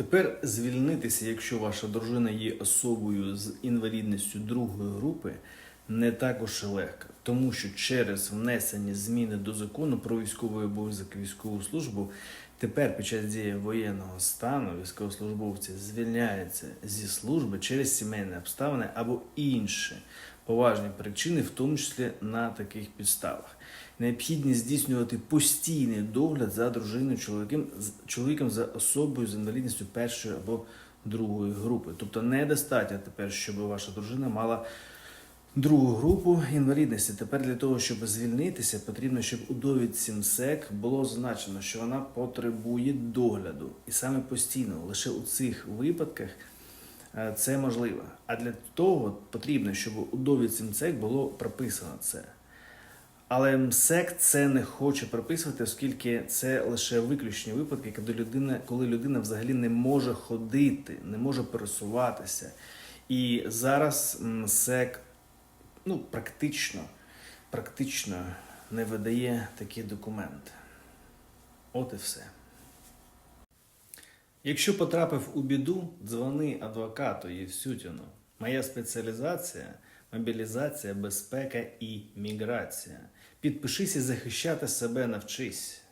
Тепер звільнитися, якщо ваша дружина є особою з інвалідністю другої групи, не також легко, тому що через внесення зміни до закону про військовий обов'язок і військову службу тепер під час дії воєнного стану військовослужбовці звільняються зі служби через сімейні обставини або інші поважні причини, в тому числі на таких підставах. Необхідність здійснювати постійний догляд за дружиною чоловіком, з- чоловіком за особою з інвалідністю першої або другої групи. Тобто недостатньо тепер, щоб ваша дружина мала другу групу інвалідності. Тепер для того, щоб звільнитися, потрібно, щоб у довідці МСЕК було зазначено, що вона потребує догляду. І саме постійно, лише у цих випадках е, це можливо. А для того потрібно, щоб у довідці МСЕК було прописано це. Але МСЕК це не хоче прописувати, оскільки це лише виключні випадки, коли людина, коли людина взагалі не може ходити, не може пересуватися. І зараз МСЕК ну, практично, практично не видає такі документи. От і все. Якщо потрапив у біду, дзвони адвокату Євсютіну. Моя спеціалізація мобілізація, безпека і міграція. Підпишись і захищати себе навчись.